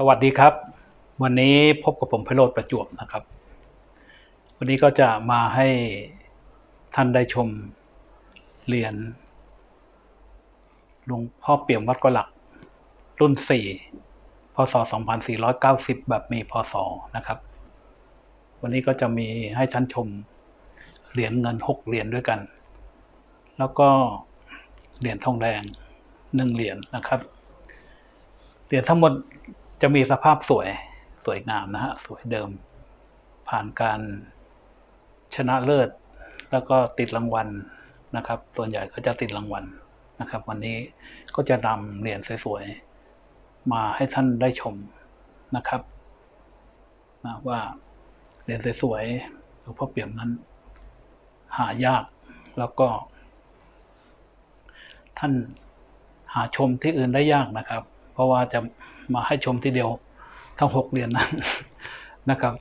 สวัสดีครับ วันนี้พบกับผมพโรธประจวบนะครับ วันนี้ก็จะมาให้ท่านได้ชมเหรียญหลวงพ่อเปี่ยมวัดกหลัก รุ่นสี่พศ 2490 แบบมีพศนะครับ วันนี้ก็จะมีให้ท่านชมเหรียญเงินหกเหรียญด้วยกัน แล้วก็เหรียญทองแดงหนึ่งเหรียญนะครับเหรียญทั้งหมด จะมีสภาพสวยสวยงามนะฮะ สวยเดิม ผ่านการชนะเลิศ แล้วก็ติดรางวัลนะครับ ส่วนใหญ่ก็จะติดรางวัลนะครับ วันนี้ก็จะนำเหรียญสวยๆ มาให้ท่านได้ชมนะครับนะว่าเหรียญสวยๆหลวงพ่อเปี่ยมนั้น หายากแล้วก็ ท่านหาชมที่อื่นได้ยากนะครับ เพราะว่าจะมาให้ชมทีเดียวทั้งหกเหรียญนั้นนะครับ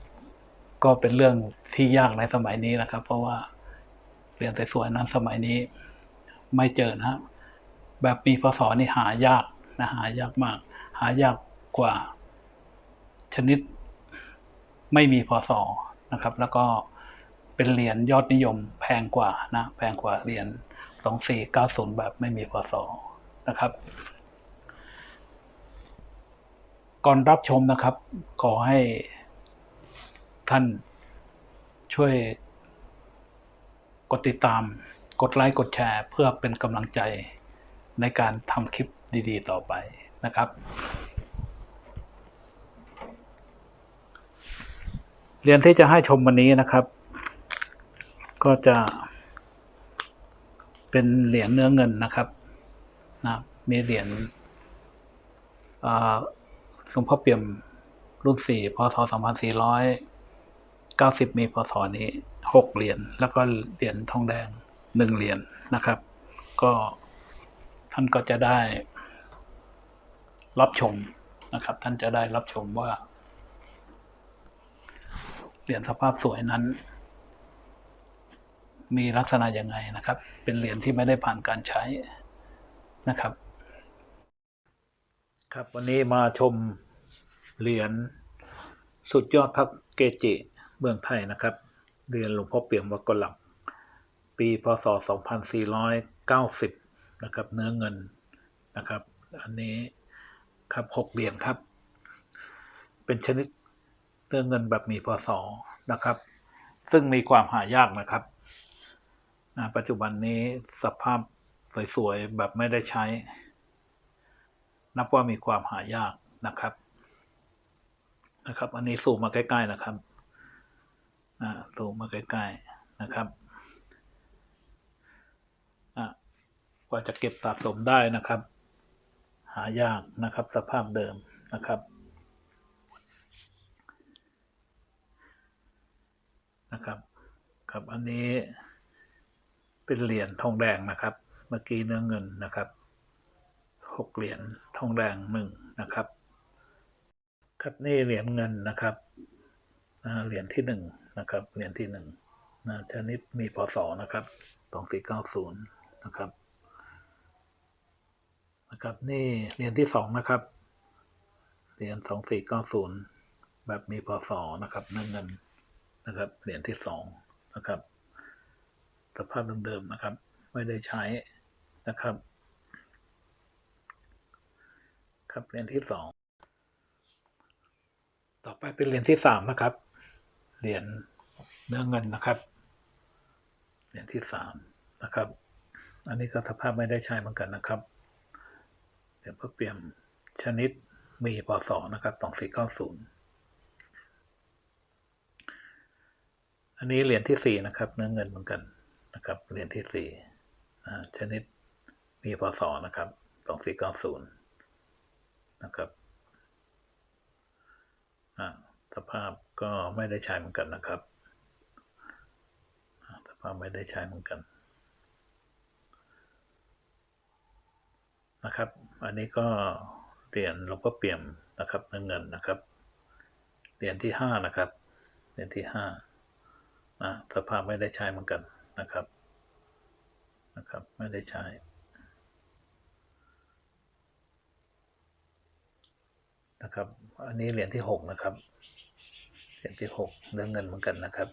ก็เป็นเรื่องที่ยากในสมัยนี้นะครับ เพราะว่าเหรียญสวยๆนั้นสมัยนี้ไม่เจอนะ แบบปีพศนี่หายากนะหายากมาก หายากกว่า ชนิดไม่มีพศนะครับ แล้วก็เป็นเหรียญยอดนิยมแพงกว่านะ แพงกว่าเหรียญสองสี่เก้าศูนย์แบบไม่มีพศนะครับ ก่อนรับชมนะครับ ขอให้ท่านช่วยกดติดตาม กดไลค์ กดแชร์ เพื่อเป็นกำลังใจในการทำคลิปดีๆ ต่อไปนะครับ เรียนที่จะให้ชมวันนี้นะครับ ก็จะเป็นเหรียญเนื้อเงินนะครับนะมีเหรียญอ่า หลวงพ่อเปี่ยมรุ่นสี่พศสองพันสี่ร้อยเก้าสิบมีพศนี้หกเหรียญแล้วก็เหรียญทองแดงหนึ่งเหรียญนะครับ ก็ท่านก็จะได้รับชมนะครับ ท่านจะได้รับชมว่า เหรียญสภาพสวยนั้น มีลักษณะยังไงนะครับ เป็นเหรียญที่ไม่ได้ผ่านการใช้นะครับ ครับวันนี้มาชม เหรียญสุดยอดพระเกจิเมืองไทยนะครับเหรียญหลวงพ่อเปี่ยมวัดกะหลัก ปีพศ 2490 นะครับ เนื้อเงินนะครับ อันนี้ครับหกเหรียญครับ เป็นชนิดเนื้อเงินแบบมีพศนะครับ ซึ่งมีความหายากนะครับนะปัจจุบันนี้สภาพสวยๆแบบไม่ได้ใช้ นับว่ามีความหายากนะครับ นะครับ อันนี้สูงมาใกล้ๆนะครับอ่าสูงมาใกล้ๆนะครับอ่ากว่าจะเก็บสะสมได้นะครับ หายากนะครับ สภาพเดิมนะครับนะครับครับอันนี้เป็นเหรียญทองแดงนะครับ เมื่อกี้เนื้อเงินนะครับหกเหรียญทองแดงหนึ่งนะครับ ครับนี่เหรียญเงินนะครับเหรียญที่หนึ่งนะครับเหรียญที่หนึ่งนะชนิดมีพศนะครับสองสี่เก้าศูนย์นะครับนะครับ นี่เหรียญที่สองนะครับเหรียญสองสี่เก้าศูนย์แบบมีพศนะครับเนื้อเงินนะครับเหรียญที่สองนะครับ สภาพเดิมๆนะครับ ไม่ได้ใช้นะครับ ครับเหรียญที่สอง ต่อไปเป็นเหรียญที่สามนะครับ เหรียญเนื้อเงินนะครับ เหรียญที่สามนะครับ อันนี้ก็สภาพไม่ได้ใช้เหมือนกันนะครับ เหรียญพระเปี่ยมชนิดมีปศนะครับสองสี่เก้าศูนย์อันนี้เหรียญที่สี่นะครับ เนื้อเงินเหมือนกันนะครับ เหรียญที่สี่ชนิดมีปศนะครับสองสี่เก้าศูนย์นะครับ สภาพก็ไม่ได้ใช้เหมือนกันนะครับสภาพไม่ได้ใช้เหมือนกันนะครับ อันนี้ก็เหรียญหลวงพ่อเปี่ยมนะครับเงินเงินนะครับ เหรียญที่ห้านะครับ เหรียญที่ห้าอ่าสภาพไม่ได้ใช้เหมือนกันนะครับ นะครับ ไม่ได้ใช้ นะครับ อันนี้เหรียญที่หกนะครับ เหรียญที่หกเนื้อเงินเหมือนกันนะครับ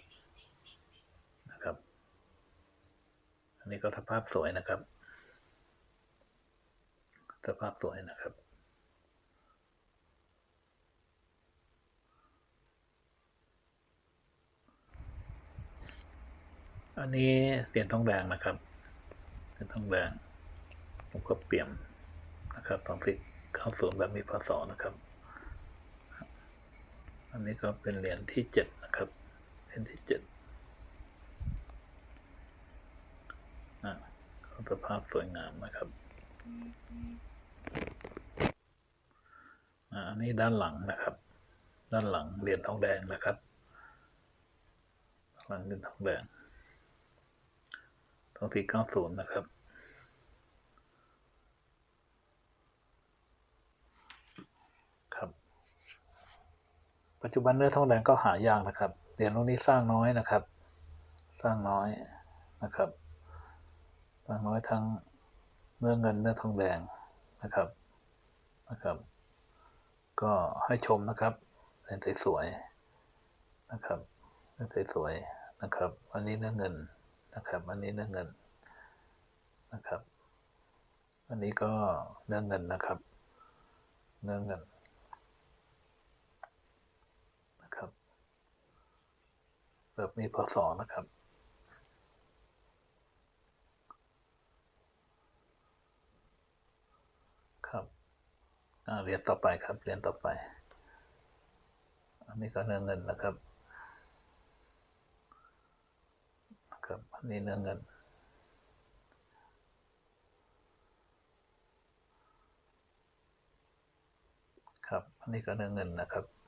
นะครับ อันนี้ก็สภาพสวยนะครับ สภาพสวยนะครับอันนี้เหรียญทองแดงนะครับเหรียญทองแดงผมก็เปลี่ยนนะครับสองสิบเข้าศูนย์แบบมีพศนะครับ อันนี้ก็เป็นเหรียญที่เจ็ดนะครับ เหรียญที่เจ็ดอะสภาพสวยงามนะครับอะอันนี้ด้านหลังนะครับ ด้านหลังเหรียญทองแดงนะครับ หลังเหรียญทองแดงสองสี่เก้าศูนย์นะครับ ปัจจุบันเนื้อทองแดงก็หายากนะครับ เหรียญพวกนี้สร้างน้อยนะครับ สร้างน้อยนะครับ สร้างน้อยทั้งเนื้อเงินเนื้อทองแดงนะครับนะครับ ก็ให้ชมนะครับเหรียญสวยๆนะครับเหรียญสวยๆนะครับ อันนี้เนื้อเงินนะครับ อันนี้เนื้อเงินนะครับ อันนี้ก็เนื้อเงินนะครับ เนื้อเงินนะครับ แบบมีพศนะครับครับเรียญต่อไปครับเรียญต่อไป อันนี้ก็เนื้อเงินนะครับครับอันนี้เนื้อเงินครับอันนี้ก็เนื้อเงินนะครับ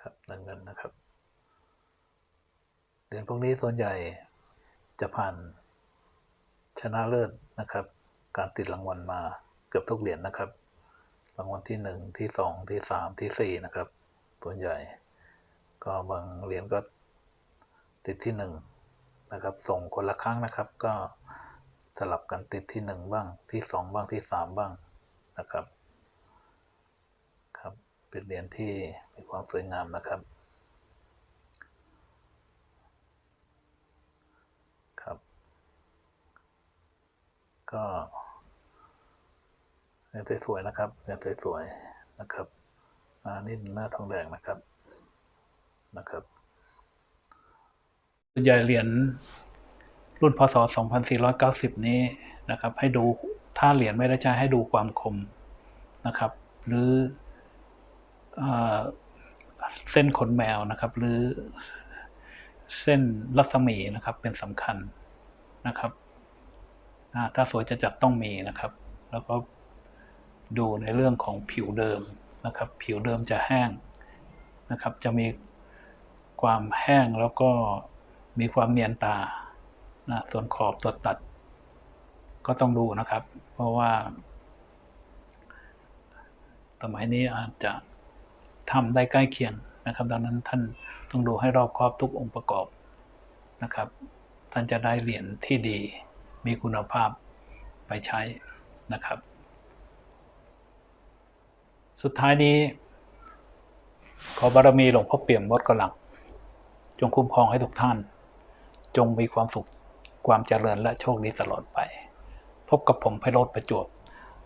ครับเนื้อเงินนะครับเหรียญพวกนี้ส่วนใหญ่จะผ่านชนะเลิศนะครับ การติดรางวัลมาเกือบทุกเหรียญนะครับ รางวัลที่หนึ่งที่สองที่สามที่สี่นะครับ ส่วนใหญ่ ก็บางเหรียญก็ติดที่หนึ่งนะครับ ส่งคนละครั้งนะครับ ก็สลับกันติดที่หนึ่งบ้างที่สองบ้างที่สามบ้างนะครับ เป็นเหรียญที่มีความสวยงามนะครับ ครับ ก็เหรียญสวยๆนะครับเหรียญสวยๆนะครับอ่านี่หน้าทองแดงนะครับนะครับส่วนใหญ่เหรียญรุ่นพศ 2490 นี้นะครับ ให้ดูถ้าเหรียญไม่ได้ใช้ให้ดูความคมนะครับ หรือ เส้นขนแมวนะครับ หรือเส้นรัศมีนะครับ เป็นสำคัญนะครับถ้าสวยจะจัดต้องมีนะครับ แล้วก็ดูในเรื่องของผิวเดิมนะครับ ผิวเดิมจะแห้งนะครับ จะมีความแห้งแล้วก็มีความเนียนตานะส่วนขอบตัวตัด ก็ต้องดูนะครับ เพราะว่า สมัยนี้อาจจะ ทำได้ใกล้เคียงนะครับ ดังนั้นท่านต้องดูให้รอบครอบทุกองค์ประกอบนะครับ ท่านจะได้เหรียญที่ดีมีคุณภาพไปใช้นะครับ สุดท้ายนี้ ขอบารมีหลวงพ่อเปี่ยมวัดกะหลัง จงคุ้มครองให้ทุกท่าน จงมีความสุขความเจริญและโชคดีตลอดไป พบกับผมไพโรธประจวบ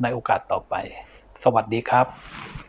ในโอกาสต่อไป สวัสดีครับ